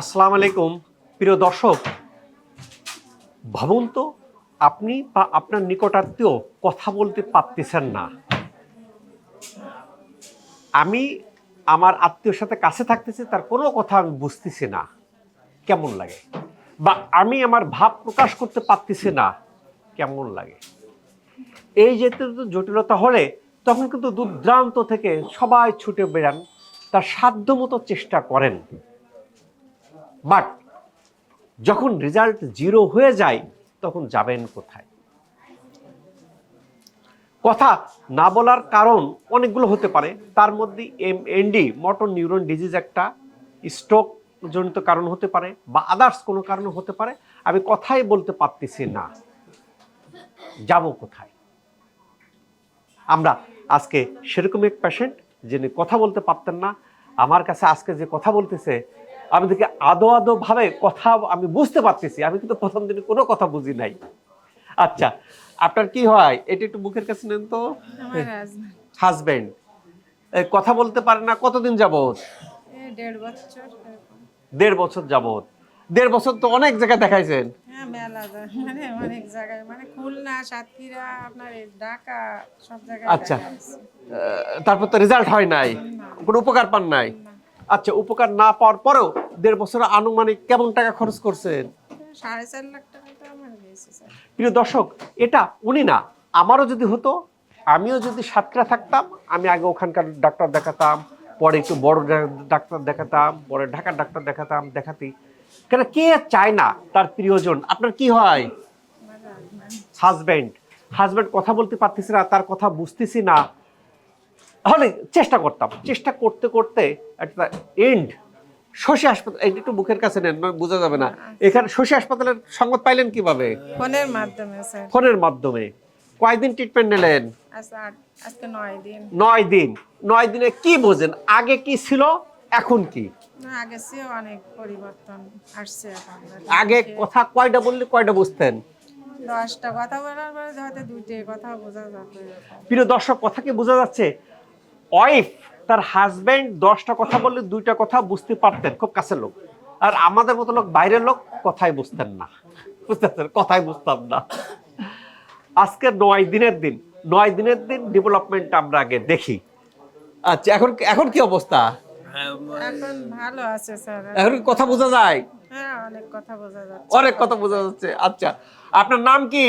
আসসালামু আলাইকুম, প্রিয় দর্শক। ভাবুন তো, আপনি বা আপনার নিকটাত্মীয় কথা বলতে পারতেছেন না। আমি আমার আত্মীয়র সাথে কাছে থাকতেছি, তার কোনো কথা আমি বুঝতেছি না। কেমন লাগে? বা আমি আমার ভাব প্রকাশ করতে পারতেছি না, কেমন লাগে? এই যে জটিলতা হলে তখন কিন্তু দুর্দান্ত থেকে সবাই ছুটে বেড়ান, তার সাধ্য মতো চেষ্টা করেন। বাট যখন রেজাল্ট জিরো হয়ে যায়, তখন যাবেন কোথায়? কথা না বলার কারণ অনেকগুলো হতে পারে। তার মধ্যে M ND motor neuron disease একটা স্ট্রোক জনিত কারণ হতে পারে বা আদার্স কোনো কারণ হতে পারে। আমি কথাই বলতে পারতেছি না। যাব কোথায়? আমরা আজকে সেরকম এক পেশেন্ট যিনি কথা বলতে পারতেন না। আমার কাছে আজকে যে কথা বলতেছে আমি দেখি আদো আদো ভাবে কথা আমি বুঝতে পারতেছি। আমি কিন্তু প্রথম দিনে কোনো কথা বুঝি নাই। আচ্ছা আপনার কি হয়? এটা একটু মুখের কাছে নেন তো। হাজবেন্ড কথা বলতে পারে না কতদিন এই দেড় বছর যাবৎ। দেড় বছর তো অনেক জায়গায় দেখাইছেন। হ্যাঁ মানে অনেক জায়গায় মানে আচ্ছা। তারপর তো রেজাল্ট হয় নাই। কোনো উপকার পান নাই। আচ্ছা উপকার না পাওয়ার পরেও দেড় বছর আনুমানিক কেমন টাকা খরচ করছেন? সাড়ে চার লাখ টাকা তো আমার গেছে স্যার। প্রিয় দর্শক এটা উনি না আমারও যদি হতো আমিও যদি সাতটা থাকতাম আমি আগে ওখানকার ডাক্তার দেখাতাম পরে একটু বড় ডাক্তার দেখাতাম পরে ঢাকার ডাক্তার দেখাতাম দেখাতি। কেন কে চায় না তার প্রিয়জন? আপনার কি হয়? হাজবেন্ড হাজব্যান্ড হাজব্যান্ড কথা বলতে পারতেছি না তার কথা বুঝতেছি না। তাহলে চেষ্টা করতাম। চেষ্টা করতে করতে একটা এন্ড শশী হাসপাতাল একটু মুখের কাছে নেন বোঝা যাবে না। এখানে শশী হাসপাতালের সংবাদ পাইলেন কীভাবে? ফোনের মাধ্যমে স্যার। ফোনের মাধ্যমে। কয়দিন ট্রিটমেন্ট নিলেন? আজকে আট নয় দিন। নয় দিন। নয় দিনে কি বোঝেন? আগে কি ছিল? এখন কি? আগে অনেক পরিবর্তন আসছে আগে কথা কয়টা বললে কয়টা বুঝতেন? দশটা কথা বলার পরে হয়তো দুইটে কথা বোঝা যাবে। প্রিয় দর্শক কথা কি বোঝা যাচ্ছে? ওয়াইফ তার হাজবেন্ড দশটা কথা বললে দুইটা কথা বুঝতে পারতেন খুব কাছের লোক। আর আমাদের মতো লোক বাইরের লোক কথাই বুঝতেন না। বুঝতে পারছেন কথাই বুঝতাম না। আজকে নয় দিনের দিন নয় দিনের দিন ডেভেলপমেন্ট আমরা আগে দেখি। আচ্ছা এখন এখন কি অবস্থা? এখন ভালো আছে স্যার। এখন কথা বোঝা যায়? হ্যাঁ অনেক কথা বোঝা যাচ্ছে। অনেক কথা বোঝা যাচ্ছে। আচ্ছা আপনার নাম কি?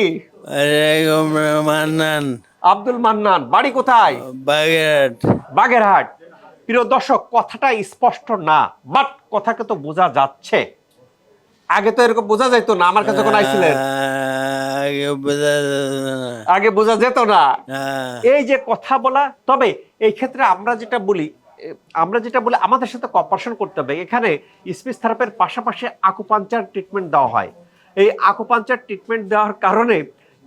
মান্নান আব্দুল মান্নান বাড়ি কোথায়? বাগেরহাট। বাগেরহাট। প্রিয় দর্শক কথাটা স্পষ্ট না বাট কথাকে তো বোঝা যাচ্ছে। আগে তো এরকম বোঝা যাইতো না আমার কাছে যখন আইছিলেন। আগে বোঝা যেত না। আগে বোঝা যেত না। হ্যাঁ। এই যে কথা বলা তবে এই ক্ষেত্রে আমরা যেটা বলি আমরা যেটা বলি আমাদের সাথে কপারেশন করতে হবে। এখানে স্পিচ থেরাপির পাশাপাশি আকুপাঞ্চার ট্রিটমেন্ট দেওয়া হয়। এই আকুপাঞ্চার ট্রিটমেন্ট দেওয়ার কারণে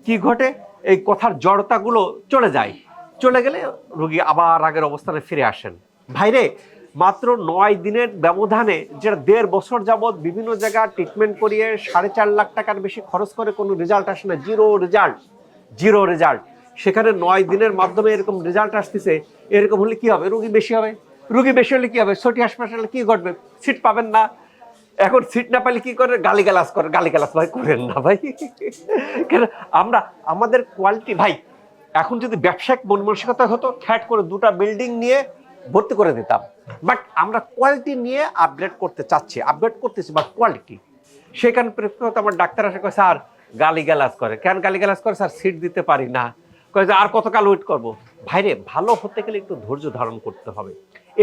কি ঘটে? এই কথার জড়তাগুলো চলে যায়। চলে গেলে রোগী আবার আগের অবস্থানে ফিরে আসেন। ভাইরে, মাত্র নয় দিনের ব্যবধানে যেটা দেড় বছর যাবৎ বিভিন্ন জায়গায় ট্রিটমেন্ট করিয়ে সাড়ে চার লাখ টাকার বেশি খরচ করে কোনো রেজাল্ট আসে না জিরো রেজাল্ট জিরো রেজাল্ট সেখানে নয় দিনের মাধ্যমে এরকম রেজাল্ট আসতেছে, এরকম হলে কি হবে? রুগী বেশি হবে? রুগী বেশি হলে কি হবে? ছোটি হাসপাতালে কি ঘটবে? সিট পাবেন না। এখন সিট না পেলে কি করে গালি গালাস করে গালি গালাস ভাই, করেন না ভাই। কেন? আমরা, আমাদের কোয়ালিটি ভাই, এখন যদি ব্যবসায়িক মন মানসিকতা হতো, খ্যাট করে দুটা বিল্ডিং নিয়ে ভর্তি করে দিতাম। বাট আমরা কোয়ালিটি নিয়ে আপগ্রেড করতে চাচ্ছি। আপগ্রেড করতেছি বাট কোয়ালিটি সেখানে প্রেক্ষিতে আমার ডাক্তার আসে, কয়, স্যার গালি গালাজ করে কেন গালি গালাজ করে স্যার সিট দিতে পারি না। কয়, যে, আর কতকাল ওয়েট করব? ভাইরে, ভালো হতে গেলে একটু ধৈর্য ধারণ করতে হবে।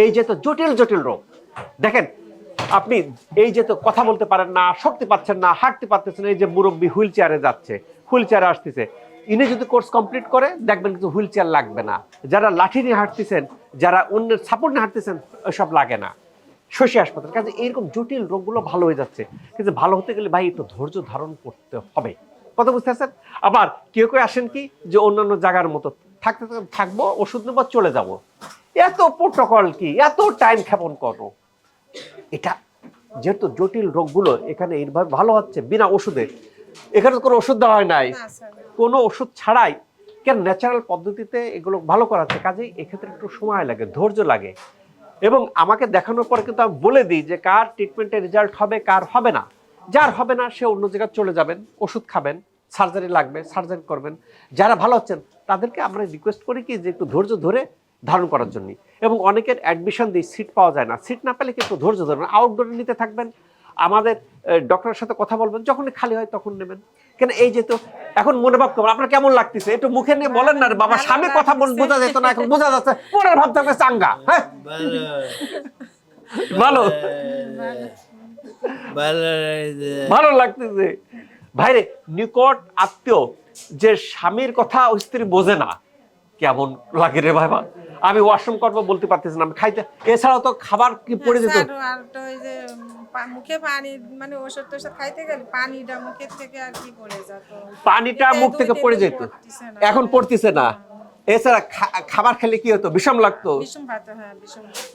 এই যে তো জটিল জটিল রোগ। দেখেন আপনি এই যে তো কথা বলতে পারেন না, শক্তি পাচ্ছেন না, হাঁটতে পারতেছেন এই যে মুরব্বী হুইল চেয়ারে যাচ্ছে হুইল চেয়ারে আসতেছে। ইনি যদি কোর্স কমপ্লিট করে, দেখবেন কিন্তু হুইল চেয়ার লাগবে না। যারা লাঠি নিয়ে হাঁটতেছেন, যারা অন্যের সাপোর্ট নিয়ে হাঁটতেছেন ওসব লাগে না। শশী হাসপাতাল, কাজে এইরকম জটিল রোগগুলো ভালো হয়ে যাচ্ছে। কিন্তু ভালো হতে গেলে ভাই একটু ধৈর্য ধারণ করতে হবে। কথা বুঝতে পারছেন? আবার কেউ কেউ আসেন কি, যে অন্যান্য জায়গার মতো, থাকতে থাকতে থাকব, ওষুধ নেব, চলে যাব। এত প্রোটোকল কি? এত টাইম ক্ষেপণ করো এটা যেহেতু জটিল রোগগুলো এখানে এইভাবে ভালো হচ্ছে বিনা ওষুধে এখানে কোনো ওষুধ দেওয়া হয় নাই। কোনো ওষুধ ছাড়াই কেন ন্যাচারাল পদ্ধতিতে এগুলো ভালো করাচ্ছে কাজেই এক্ষেত্রে একটু সময় লাগে ধৈর্য লাগে। এবং আমাকে দেখানোর পরে কিন্তু আমি বলে দিই যে কার ট্রিটমেন্টের রেজাল্ট হবে কার হবে না। যার হবে না সে অন্য জায়গায় চলে যাবেন ওষুধ খাবেন সার্জারি লাগবে সার্জারি করবেন। যারা ভালো হচ্ছেন তাদেরকে আমরা রিকোয়েস্ট করি কি যে একটু ধৈর্য ধরে ধারণ করার জন্য। এবং অনেকের অ্যাডমিশন দিয়ে সিট পাওয়া যায় না। সিট না পেলে কিন্তু ধৈর্য ধরবেন আউটডোরে নিতে থাকবেন। আমাদের ডক্টরের সাথে কথা বলবেন। যখনই খালি হয় তখন নেবেন। কেন এই যে তো এখন মনে ভাব করবেন আপনার কেমন লাগতেছে? একটু মুখে নিয়ে বলেন না রে বাবা। স্বামী কথা বল বোঝা যেত না এখন বোঝা যাচ্ছে। মনের ভাব থাকবে চাঙ্গা। হ্যাঁ? ভালো। ভালো। লাগতেছে। ভাইরে নিকট আত্মীয় যে স্বামীর কথা ওই স্ত্রী বোঝে না কেমন লাগে রে বাবা আমি ওয়াশরুম করব বলতে পারতেছি না। আমি খাইতে এছাড়াও তো খাবার কি পড়ে যেত? আর তো ওই যে মুখে পানি মানে ওষুধ টোষুধ খাইতে গেলে পানিটা মুখের থেকে আর কি পড়ে যেত। পানিটা মুখ থেকে পড়ে যেত। এখন পড়তেছে না। এছাড়া খাবার খেলে কি হতো? বিষম লাগতো? হ্যাঁ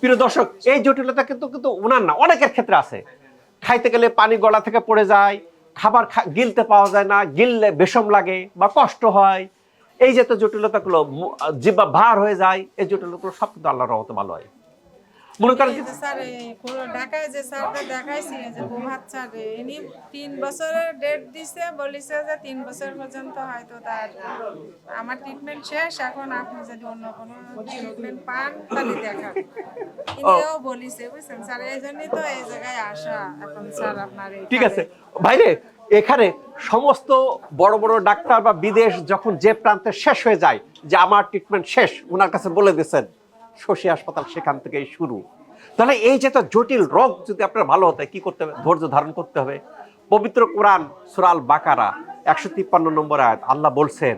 প্রিয় দর্শক এই জটিলতা কিন্তু কিন্তু ওনার না। অনেকের ক্ষেত্রে আছে। খাইতে গেলে পানি গলা থেকে পড়ে যায়। খাবার গিলতে পাওয়া যায় না। গিললে বিষম লাগে বা কষ্ট হয়। এই যে তো জটিলতাগুলো জিহ্বা ভার হয়ে যায় এই জটিলতাগুলো সব কিন্তু আল্লাহর রহমতে ভালো হয়। মনে করেন যে স্যার এই ঢাকায় যে স্যারকে দেখাইছি যে প্রভাত স্যার ইনি তিন বছরের ডেট দিছে বলিছে যে তিন বছর পর্যন্ত হয়তো তার আমার ট্রিটমেন্ট শেষ এখন আপনি যদি অন্য কোনো ট্রিটমেন্ট পান তাহলে দেখান। ইনিও বলিছে বুঝছেন? স্যার এই জন্যই তো এই জায়গায় আসা এখন স্যার আপনার ঠিক আছে। ভাইরে এখানে সমস্ত বড় বড় ডাক্তার বা বিদেশ যখন যে প্রান্তে শেষ হয়ে যায়, যে আমার ট্রিটমেন্ট শেষ ওনার কাছে বলে দিয়েছেন, শশী হাসপাতাল সেখান থেকেই শুরু। তাহলে এই যে একটা জটিল রোগ যদি আপনার ভালো হতে, কি করতে হবে? ধৈর্য ধারণ করতে হবে। পবিত্র কোরআন সুরাল বাকারা একশো তিপ্পান্ন নম্বর আয়াত, আল্লাহ বলছেন,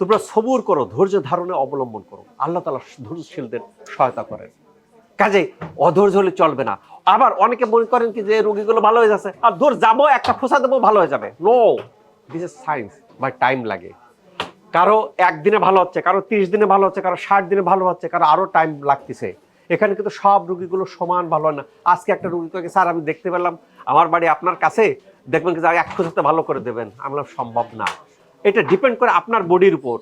তোমরা সবুর করো, ধৈর্য ধারণে অবলম্বন করো। আল্লাহ তালা ধৈর্যশীলদের সহায়তা করেন। কাজে অধৈর্য হলে চলবে না। আবার অনেকে মনে করেন কি যে রোগীগুলো ভালো হয়ে যাচ্ছে। আর ধর যাব, একটা খোসা দেবো, ভালো হয়ে যাবে। No this is science but time লাগে। কারও একদিনে ভালো হচ্ছে, কারও তিরিশ দিনে ভালো হচ্ছে, কারও ষাট দিনে ভালো হচ্ছে, কারও আরও টাইম লাগতেছে। এখানে কিন্তু সব রুগীগুলো সমান ভালো হয় না। আজকে একটা রুগী কয়েকে স্যার, আমি দেখতে পেলাম, আমার বাড়ি আপনার কাছে, দেখবেন কি এক খোঁজাতে ভালো করে দেবেন। আমি সম্ভব না। এটা ডিপেন্ড করে আপনার বডির উপর।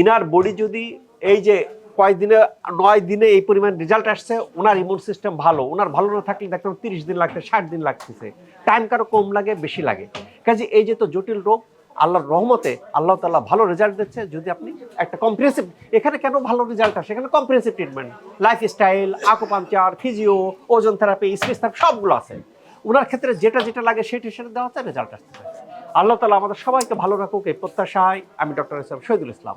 ইনার বডি যদি এই যে কয়েকদিনে নয় দিনে এই পরিমাণ রেজাল্ট আসছে। ওনার ইমিউন সিস্টেম ভালো। ওনার ভালো না থাকলে দেখতাম তিরিশ দিন লাগছে, ষাট দিন লাগতেছে। টাইম কারও কম লাগে, বেশি লাগে। কাজে এই যে তো জটিল রোগ, আল্লাহর রহমতে আল্লাহ তাআলা ভালো রেজাল্ট দিচ্ছে। যদি আপনি একটা কম্প্রিহেন্সিভ এখানে কেন ভালো রেজাল্ট আসে? এখানে comprehensive treatment lifestyle acupuncture physio ozone therapy space therapy সবগুলো আছে। ওনার ক্ষেত্রে যেটা যেটা লাগে সেটা সেটা হচ্ছে রেজাল্ট আসতে আল্লাহ তালা আমাদের সবাইকে ভালো রাখুক, এই প্রত্যাশায় আমি ডক্টর ইসলাম শহীদুল ইসলাম।